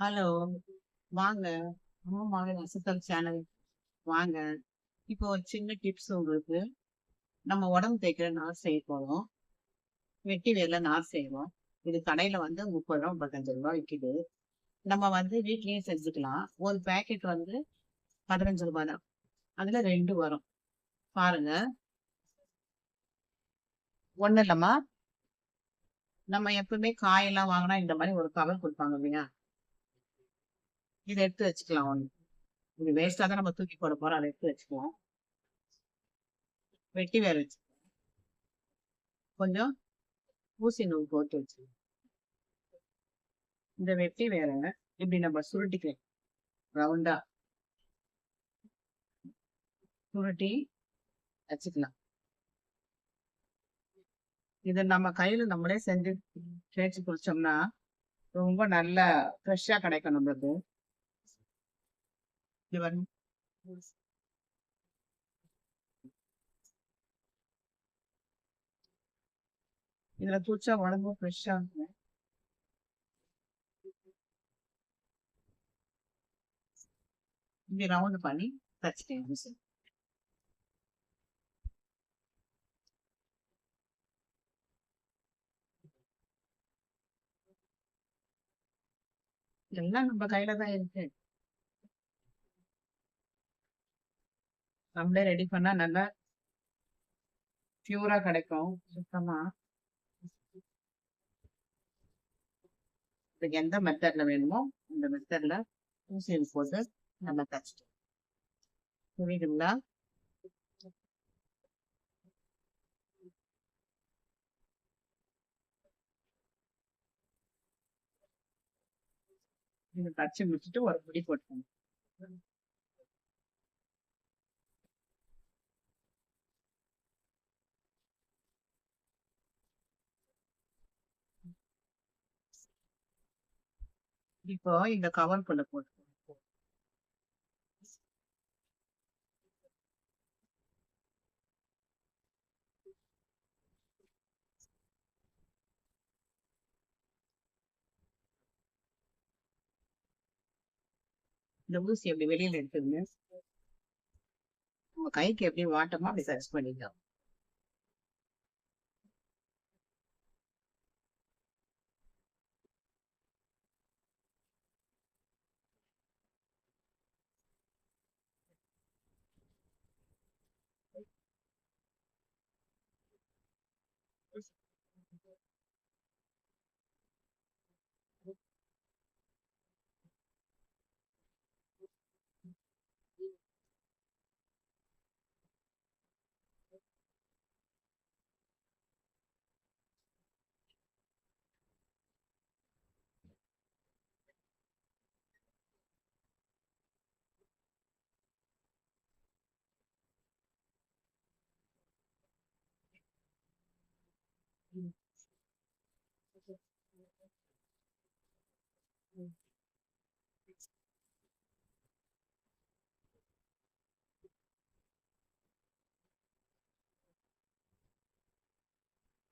Hello. வாங்க. ஆமாங்க நசுத்தல் channel. வாங்க. இப்போ ஒரு சின்ன டிப்ஸ் உங்களுக்கு. நம்ம உடம்பு தேய்க்கிற நார் செய்ய போகிறோம் வெட்டி வேர்ல நார் செய்வோம். இது கடையில் வந்து ரூ. 30 ரூ. 35 விக்குது. நம்ம வந்து வீட்லேயும் செஞ்சுக்கலாம். ஒரு பேக்கெட் வந்து பதினஞ்சு ரூபா தான். அதில் ரெண்டு வரும். பாருங்க. ஒன்றும் இல்லைம்மா நம்ம எப்பவுமே காயெல்லாம் வாங்கினா இந்த மாதிரி ஒரு கவர் கொடுப்பாங்க இல்லையா? இதை எடுத்து வச்சுக்கலாம் ஒன்று இது வேஸ்ட்டா தான் நம்ம தூக்கி போட போறோம். அதை எடுத்து வச்சுக்கலாம் வெட்டி வேற வச்சு கொஞ்சம் ஊசி நூல் போட்டு வச்சுக்கலாம் இந்த வெட்டி வேற இப்படி நம்ம சுருட்டிக்கலாம். ரவுண்டா. சுருட்டி வச்சுக்கலாம். இதை நம்ம கையில நம்மளே செஞ்சு தேய்ச்சி குளிச்சோம்னா, ரொம்ப நல்லா ஃப்ரெஷ்ஷா கிடைக்கும் நம்மளுக்கு. இதுல குளிச்சா உடம்பும் ஃப்ரெஷ்ஷா இருக்கும். இப்படி ரவுண்ட் பண்ணி தச்சுட்டேன் மிஷின். எல்லாம் நம்ம கையில தான் இருக்கு. நம்மளே ரெடி பண்ணா நல்லா பியூரா கிடைக்கும். சுத்தமா. இதுக்கு எந்த மெத்தட்ல வேணுமோ, அந்த மெத்தட்ல ஊசியில் போட்டு நல்லா தச்சுட்டேன். புரியுதுங்களா? இத தச்சு முடிச்சுட்டு ஒரு முடி போட்டுக்கணும். இப்போ இந்த கவர் பண்ண போட்டு இந்த ஊசி எப்படி வெளியில எடுத்துருங்க. உங்க கைக்கு எப்படி வாட்டமா அப்படி சர்ச் பண்ணிக்கலாம். exclusive.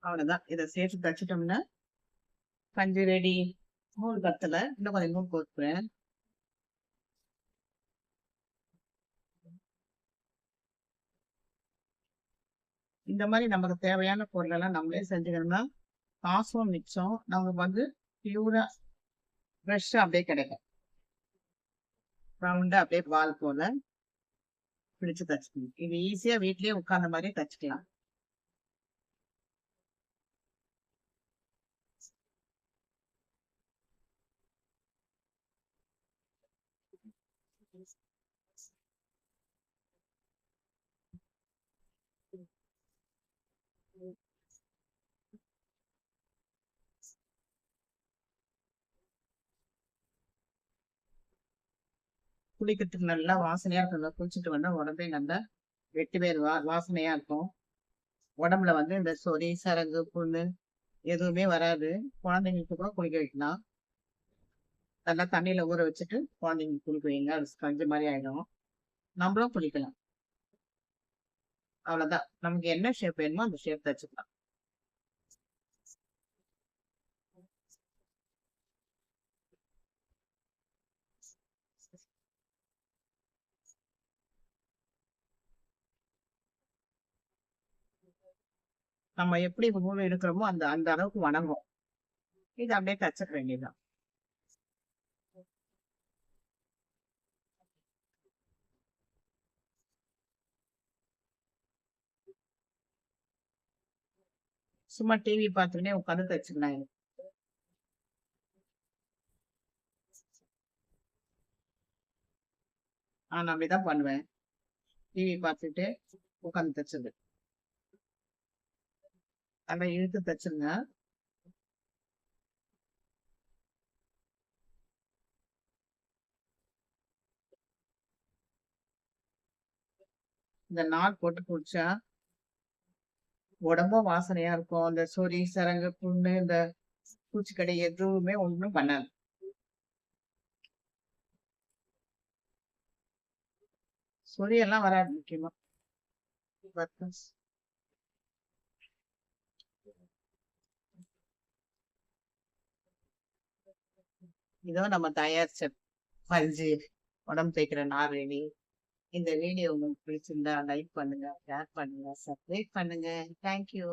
அவ்வளவுதான். இதை சேர்த்து தச்சிட்டோம்னா பஞ்சு ரெடி. நூல் பத்தல. இன்னும் கொஞ்சம் நூல் கோர்த்துக்கிறேன். இந்த மாதிரி நமக்கு தேவையான பொருளெல்லாம் நம்மளே செஞ்சுக்கணும்னா, காசும் மிச்சம். நமக்கு வந்து பியூரா ஃப்ரெஷ்ஷா அப்படியே கிடைக்கும். ரவுண்டா அப்படியே பால் போல பிடிச்சு தச்சுக்கணும். இது ஈஸியா வீட்லயே உட்கார்ந்த மாதிரியே தச்சுக்கலாம். குளிக்கிறதுக்கு நல்லா வாசனையா இருக்கும் குளிச்சுட்டு வந்தா உடம்பே நல்லா வெட்டி பேர் வா வாசனையா இருக்கும். உடம்புல வந்து இந்த சொறி, சரகு புண்ணு எதுவுமே வராது. குழந்தைங்களுக்கு கூட குளிக்க வைக்கலாம். நல்லா தண்ணியில ஊற வச்சுட்டு குழந்தைங்களுக்கு குளிக்க வைங்க. அது ஸ்பஞ்சு மாதிரி ஆயிடும். நம்மளும் குளிக்கலாம். அவ்வளோதான் நமக்கு என்ன ஷேப் வேணுமோ அந்த ஷேப் தச்சுக்கலாம். நம்ம எப்படி நூல் எடுக்கிறோமோ அந்த அந்த அளவுக்கு வணங்கும். இது அப்படியே தச்சுக்க வேண்டியதுதான். சும்மா டிவி பார்த்துக்கிட்டே உட்காந்து தச்சுக்கலாம் எனக்கு நான் அப்படிதான் பண்ணுவேன். டிவி பார்த்துட்டு உட்காந்து தச்சது நல்லா இழுத்து தச்சிருங்க. இந்த நாள் போட்டு குடிச்சா உடம்பும் வாசனையா இருக்கும். இந்த சொறி சரங்கு புண்ணு இந்த பூச்சிக்கடை எதுவுமே ஒண்ணும் பண்ணாது. சொறி எல்லாம் வராது முக்கியமா. இதோ நம்ம தயாரிச்ச பஞ்சு உடம்பு தேய்க்கிற நாரேணி இந்த வீடியோ உங்களுக்கு பிடிச்சிருந்தா லைக் பண்ணுங்க ஷேர் பண்ணுங்க சப்ஸ்கிரைப் பண்ணுங்க. தேங்க்யூ